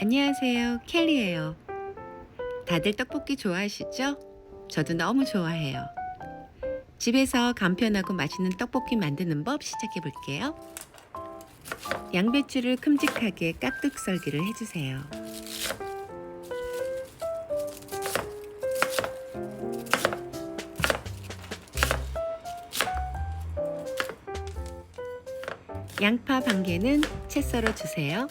안녕하세요. 켈리예요. 다들 떡볶이 좋아하시죠? 저도 너무 좋아해요. 집에서 간편하고 맛있는 떡볶이 만드는 법 시작해 볼게요. 양배추를 큼직하게 깍둑 썰기를 해주세요. 양파 반 개는 채 썰어 주세요.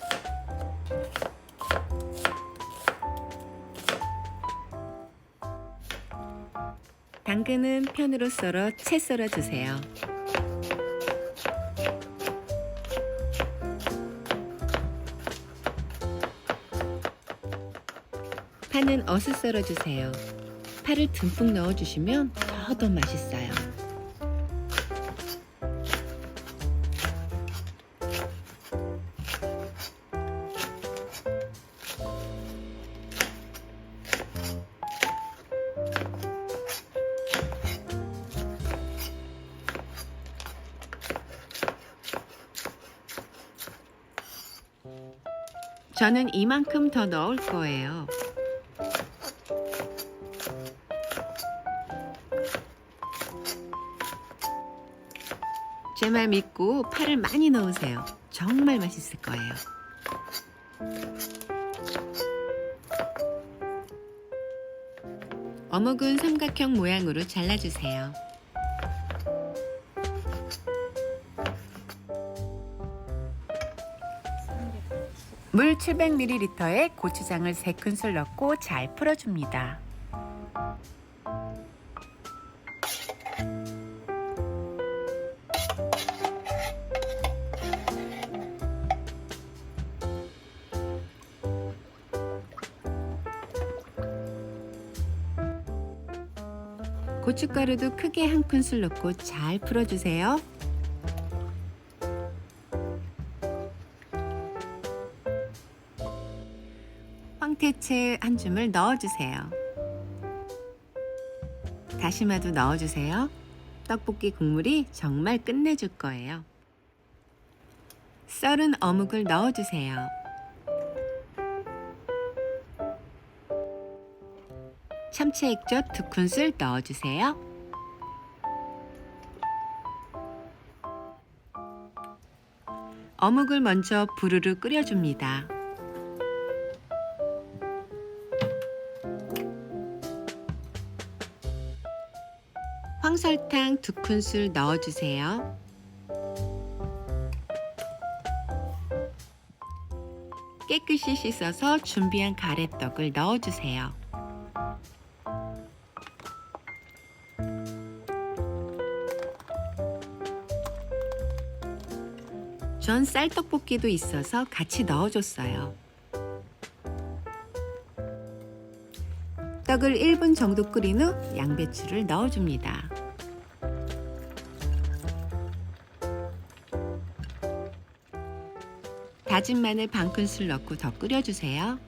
당근은 편으로 썰어 채 썰어 주세요. 파는 어슷 썰어 주세요. 파를 듬뿍 넣어 주시면 더더 맛있어요. 저는 이만큼 더 넣을 거예요. 제 말 믿고 파를 많이 넣으세요. 정말 맛있을 거예요. 어묵은 삼각형 모양으로 잘라주세요. 물 700ml에 고추장을 3큰술 넣고 잘 풀어줍니다. 고춧가루도 크게 한 큰술 넣고 잘 풀어주세요. 황태채 한 줌을 넣어주세요. 다시마도 넣어주세요. 떡볶이 국물이 정말 끝내줄 거예요. 썰은 어묵을 넣어주세요. 참치 액젓 두 큰술 넣어주세요. 어묵을 먼저 부르르 끓여줍니다. 황설탕 두 큰술 넣어주세요. 깨끗이 씻어서 준비한 가래떡을 넣어주세요. 전 쌀떡볶이도 있어서 같이 넣어줬어요. 떡을 1분 정도 끓인 후 양배추를 넣어줍니다. 다진 마늘 반 큰술 넣고 더 끓여주세요.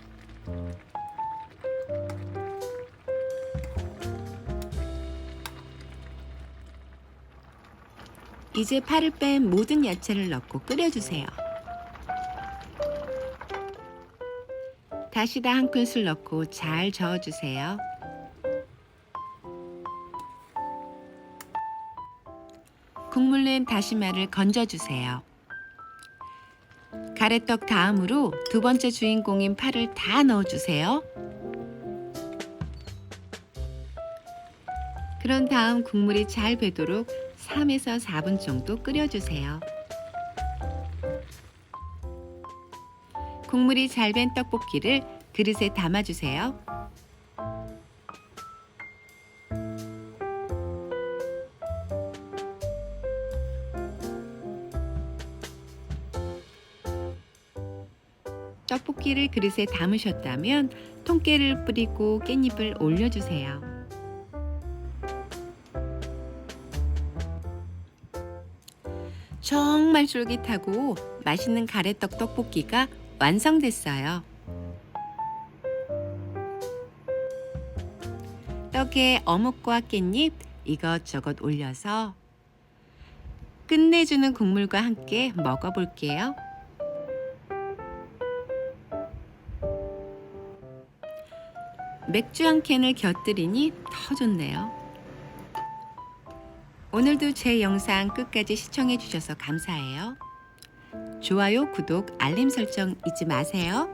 이제 파를 뺀 모든 야채를 넣고 끓여주세요. 다시다 한 큰술 넣고 잘 저어주세요. 국물 낸 다시마를 건져주세요. 가래떡 다음으로 두 번째 주인공인 파를 다 넣어주세요. 그런 다음 국물이 잘 배도록 3에서 4분 정도 끓여주세요. 국물이 잘 밴 떡볶이를 그릇에 담아주세요. 떡볶이를 그릇에 담으셨다면 통깨를 뿌리고 깻잎을 올려주세요. 정말 쫄깃하고 맛있는 가래떡 떡볶이가 완성됐어요. 떡에 어묵과 깻잎 이것저것 올려서 끝내주는 국물과 함께 먹어볼게요. 맥주 한 캔을 곁들이니 더 좋네요. 오늘도 제 영상 끝까지 시청해 주셔서 감사해요. 좋아요, 구독, 알림 설정 잊지 마세요.